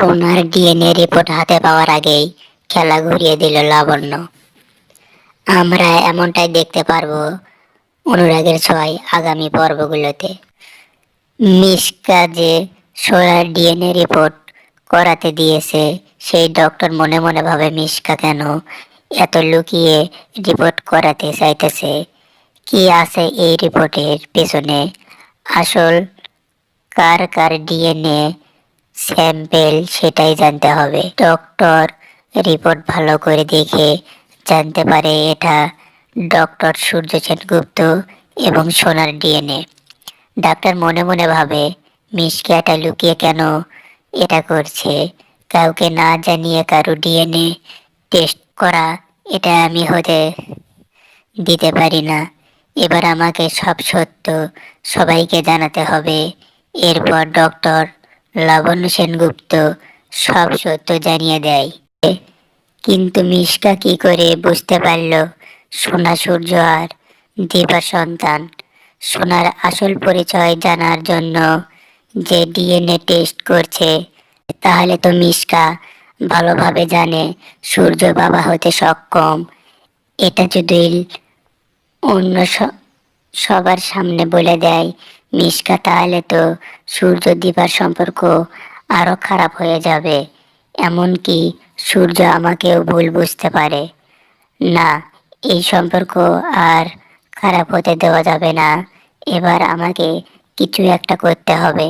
সোনার DNA report হাতে পাওয়ার আগেই খেলা ঘুরিয়ে দিল লাবণ্য। আমরা এমনটাই দেখতে পারব অনুরাগের ছয় আগামী পর্বগুলোতে। মিসকা যে সোনার ডিএনএ রিপোর্ট করাতে দিয়েছে সেই ডক্টর মনে মনে ভাবে মিসকা কেন এত লুকিয়ে রিপোর্ট করাতে চাইতেছে? কি আছে এই রিপোর্টের পেছনে? আসল কার কার ডিএনএ স্যাম্পেল সেটাই জানতে হবে। ডক্টর রিপোর্ট ভালো করে দেখে জানতে পারে এটা ডক্টর সূর্য সেনগুপ্ত এবং সোনার ডিএনএ। ডাক্তার মনে মনে ভাবে মিসকে এটা লুকিয়ে কেন এটা করছে? কাউকে না জানিয়ে কারও ডিএনএ টেস্ট করা এটা আমি হতে দিতে পারি না। এবার আমাকে সব সত্য সবাইকে জানাতে হবে। এরপর ডক্টর লাবণ্য সেনগুপ্ত সব সত্য জানিয়ে দেয়। কিন্তু মিশকা কি করে বুঝতে পারল? সোনা সূর্য আর দিবার সন্তান, সোনার আসল পরিচয় জানার জন্য যে ডিএনএ টেস্ট করছে, তাহলে তো মিশকা ভালোভাবে জানে সূর্য বাবা হতে সক্ষম। এটা যদি অন্য সবার সামনে বলে দেয় মিশকা তাহলে তো সূর্য দিবার সম্পর্ক আরও খারাপ হয়ে যাবে। এমনকি সূর্য আমাকেও ভুল বুঝতে পারে। না, এই সম্পর্ক আর খারাপ হতে দেওয়া যাবে না। এবার আমাকে কিছু একটা করতে হবে।